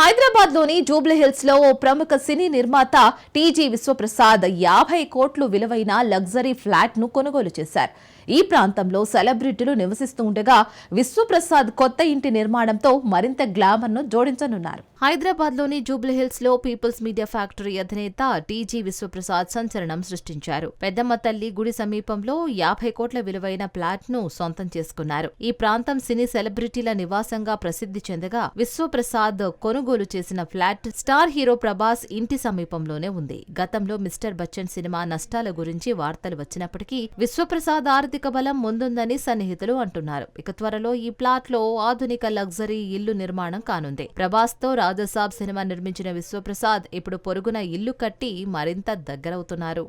హైదరాబాద్లోని జూబ్లీహిల్స్లో ఓ ప్రముఖ సినీ నిర్మాత టీజీ విశ్వప్రసాద్ యాభై కోట్లు విలువైన లగ్జరీ ఫ్లాట్ను కొనుగోలు చేశారు. ఈ ప్రాంతంలో సెలబ్రిటీలు నివసిస్తూ ఉండగా విశ్వప్రసాద్ కొత్త ఇంటి నిర్మాణంతో మరింత గ్లామర్ను జోడించనున్నారు. హైదరాబాద్లోని జూబ్లీహిల్స్లో పీపుల్స్ మీడియా ఫ్యాక్టరీ అధినేత టీజీ విశ్వప్రసాద్ సంచలనం సృష్టించారు. పెద్దమ్మ తల్లి గుడి సమీపంలో యాభై కోట్ల విలువైన ప్లాట్ను సొంతం చేసుకున్నారు. ఈ ప్రాంతం సినీ సెలబ్రిటీల నివాసంగా ప్రసిద్ధి చెందగా విశ్వప్రసాద్ కొనుగోలు చేసిన ఫ్లాట్ స్టార్ హీరో ప్రభాస్ ఇంటి సమీపంలోనే ఉంది. గతంలో మిస్టర్ బచ్చన్ సినిమా నష్టాల గురించి వార్తలు వచ్చినప్పటికీ విశ్వప్రసాద్ ఆర్థిక బలం ముందుందని సన్నిహితులు అంటున్నారు. ఇక త్వరలో ఈ ప్లాట్లో ఆధునిక లగ్జరీ ఇల్లు నిర్మాణం కానుంది. ప్రభాస్ దాదాసాబ్ సినిమా నిర్మించిన విశ్వప్రసాద్ ఇప్పుడు పొరుగున ఇల్లు కట్టి మరింత దగ్గరవుతున్నారు.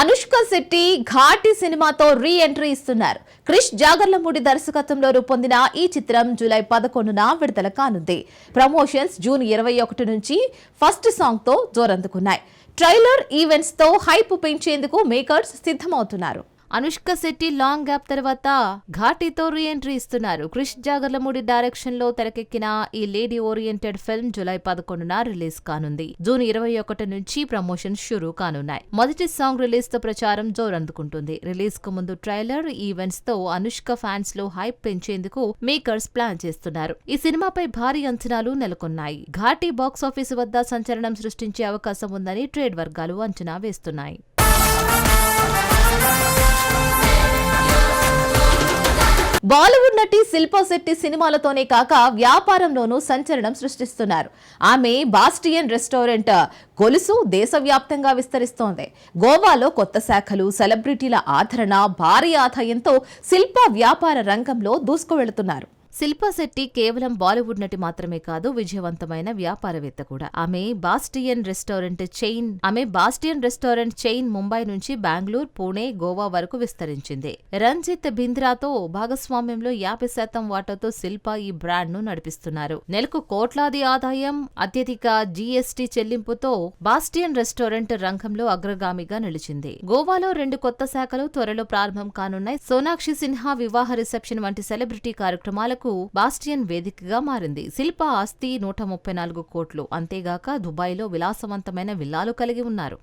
అనుష్క శెట్టి ఘాటి సినిమాతో రీ ఎంట్రీ ఇస్తున్నారు. క్రిష్ జాగర్లమూడి దర్శకత్వంలో రూపొందిన ఈ చిత్రం జూలై పదకొండున విడుదల కానుంది. ప్రమోషన్స్ జూన్ ఇరవై ఒకటి నుంచి ఫస్ట్ సాంగ్తో జోరందుకున్నాయి. ట్రైలర్ ఈవెంట్స్తో హైప్ పెంచేందుకు మేకర్స్ సిద్ధమవుతున్నారు. అనుష్క శెట్టి లాంగ్ గ్యాప్ తర్వాత ఘాటీతో రీ ఎంట్రీ ఇస్తున్నారు. క్రిష్ జాగర్లమూడి డైరెక్షన్లో తెరకెక్కిన ఈ లేడీ ఓరియంటెడ్ ఫిల్మ్ జూలై పదకొండున రిలీజ్ కానుంది. జూన్ ఇరవై ఒకటి నుంచి ప్రమోషన్స్ షురూ కానున్నాయి. మొదటి సాంగ్ రిలీజ్తో ప్రచారం జోరందుకుంటుంది. రిలీజ్కు ముందు ట్రైలర్ ఈవెంట్స్తో అనుష్క ఫ్యాన్స్లో హైప్ పెంచేందుకు మేకర్స్ ప్లాన్ చేస్తున్నారు. ఈ సినిమాపై భారీ అంచనాలు నెలకొన్నాయి. ఘాటీ బాక్సాఫీసు వద్ద సంచలనం సృష్టించే అవకాశం ఉందని ట్రేడ్ వర్గాలు అంచనా వేస్తున్నాయి. బాలీవుడ్ నటి శిల్పా శెట్టి సినిమాలతోనే కాక వ్యాపారంలోనూ సంచలనం సృష్టిస్తున్నారు. ఆమె బాస్టియన్ రెస్టారెంట్ గొలుసు దేశవ్యాప్తంగా విస్తరిస్తోంది. గోవాలో కొత్త శాఖలు సెలబ్రిటీల ఆదరణ భారీ ఆదాయంతో శిల్ప వ్యాపార రంగంలో దూసుకువెళుతున్నారు. శిల్పా శెట్టి కేవలం బాలీవుడ్ నటి మాత్రమే కాదు విజయవంతమైన వ్యాపారవేత్త కూడా. ఆమె బాస్టియన్ రెస్టారెంట్ చైన్ ఆమె బాస్టియన్ రెస్టారెంట్ చైన్ ముంబై నుంచి బెంగళూరు పూణే గోవా వరకు విస్తరించింది. రంజిత్ బింద్రాతో భాగస్వామ్యంలో యాభై శాతం వాటాతో శిల్ప ఈ బ్రాండ్ను నడిపిస్తున్నారు. నెలకు కోట్లాది ఆదాయం అత్యధిక జీఎస్టీ చెల్లింపుతో బాస్టియన్ రెస్టారెంట్ రంగంలో అగ్రగామిగా నిలిచింది. గోవాలో రెండు కొత్త శాఖలు త్వరలో ప్రారంభం కానున్నాయి. సోనాక్షి సిన్హా వివాహ రిసెప్షన్ వంటి సెలబ్రిటీ కార్యక్రమాలకు శిల్పకు బాస్టియన్ వేదికగా మారింది. శిల్ప ఆస్తి నూట ముప్పై నాలుగు కోట్లు. అంతేగాక దుబాయ్లో విలాసవంతమైన విల్లాలు కలిగి ఉన్నారు.